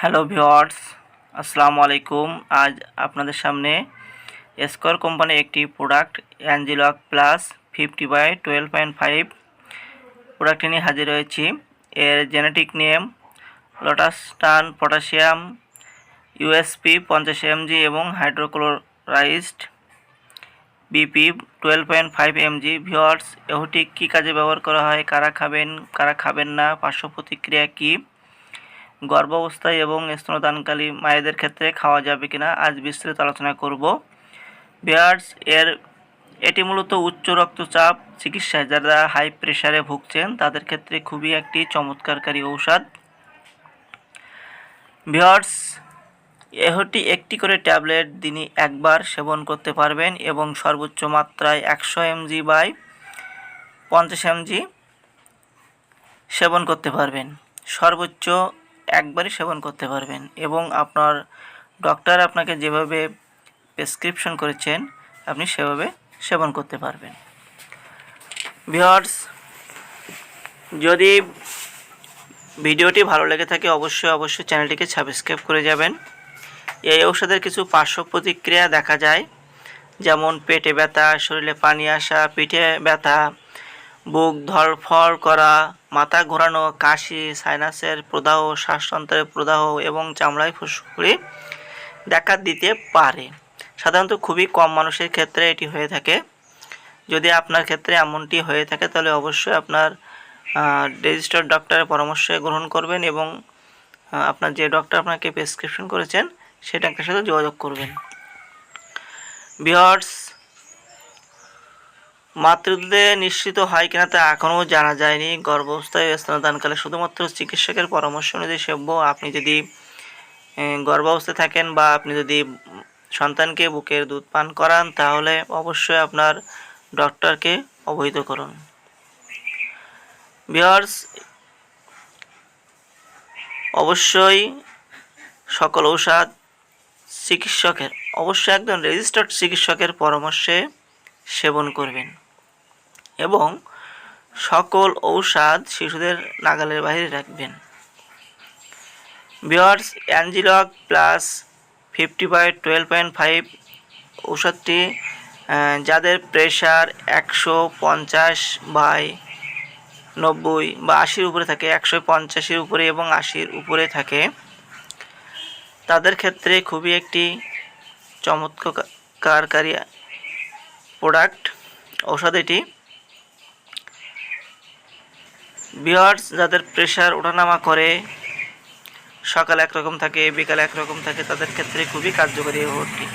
Hello viewers, আসসালামু আলাইকুম। আজ আপনাদের সামনে স্কোয়ার কোম্পানির একটি product Angilock plus fifty by twelve point five প্রোডাক্টটি নিয়ে হাজির হয়েছি। এর genetic name losartan potassium USP পঞ্চাশ এমজি এবং hydrochlorothiazide BP twelve point five MG viewers এহটি কী কাজে ব্যবহার করা হয়, কারা খাবেন কারা খাবেন না, পার্শ্ব প্রতিক্রিয়া কী? গর্ভাবস্থায় এবং স্তনদানকালী মায়েদের ক্ষেত্রে খাওয়া যাবে কিনা আজ বিস্তারিত আলোচনা করব। বিয়ার্স, এর, এটি মূলত উচ্চ রক্তচাপ চিকিৎসায় যারা হাই প্রেশারে ভুগছেন, তাদের ক্ষেত্রে খুবই একটি চমৎকারকারী ঔষধ। বিয়ার্স, এহটি একটি করে ট্যাবলেট দিনই একবার সেবন করতে পারবেন এবং সর্বোচ্চ মাত্রায় একশো এমজি বাই পঞ্চাশ এমজি সেবন করতে পারবেন। সর্বোচ্চ একবারই সেবন করতে পারবেন এবং আপনার ডক্টর আপনাকে যেভাবে প্রেসক্রিপশন করেছেন, আপনি সেভাবে সেবন করতে পারবেন। ভিওয়ার্স যদি ভিডিওটি ভালো লেগে থাকে, অবশ্যই অবশ্যই চ্যানেলটিকে সাবস্ক্রাইব করে যাবেন। এই ঔষধের কিছু পার্শ্ব প্রতিক্রিয়া দেখা যায়, যেমন পেটে ব্যথা, শরীরে পানি আসা, পিঠে ব্যথা বুক ধরফর করা, মাথা ঘোরানো, কাশি, সাইনাসের প্রদাহ শ্বাসতন্ত্রের প্রদাহ এবং চামড়ায় ফুসকুড়ি দেখা দিতে পারে। সাধারণত খুবই কম মানুষের ক্ষেত্রে এটি হয়ে থাকে। যদি আপনার ক্ষেত্রে এমনটি হয়ে থাকে, তাহলে অবশ্যই আপনার রেজিস্টার্ড ডক্টরের পরামর্শ গ্রহণ করবেন এবং আপনার যে ডক্টর আপনাকে প্রেসক্রিপশন করেছেন সে সাথে যোগাযোগ করবেন। বিহার্স মাতৃদুধে নিশ্চিত হয় কিনা তা এখনও জানা যায়নি। গর্ভাবস্থায় স্তনদানকালে শুধুমাত্র চিকিৎসকের পরামর্শ অনুযায়ী সেব্য। আপনি যদি গর্ভাবস্থায় থাকেন বা আপনি যদি সন্তানকে বুকের দুধ পান করান, তাহলে অবশ্যই আপনার ডক্টরকে অবহিত করুন। বিহার্স অবশ্যই সকল ঔষধ চিকিৎসকের, অবশ্যই একজন রেজিস্টার্ড চিকিৎসকের পরামর্শে সেবন করবেন। এবং সকল ঔষধ শিশুদের নাগালের বাইরে রাখবেন। বিয়ার্স Angilock plus fifty by twelve point five ঔষধটি যাদের প্রেশার একশো পঞ্চাশ বাই নব্বই বা আশির উপরে থাকে, একশো পঞ্চাশের উপরে এবং আশির উপরে থাকে, তাদের ক্ষেত্রে খুবই একটি চমৎকারকারী প্রোডাক্ট ঔষধ এটি। বিয়ার্স যাদের প্রেশার ওঠানামা করে, সকাল একরকম থাকে, বিকাল একরকম থাকে, তাদের ক্ষেত্রে খুবই কার্যকরী ওষুধটি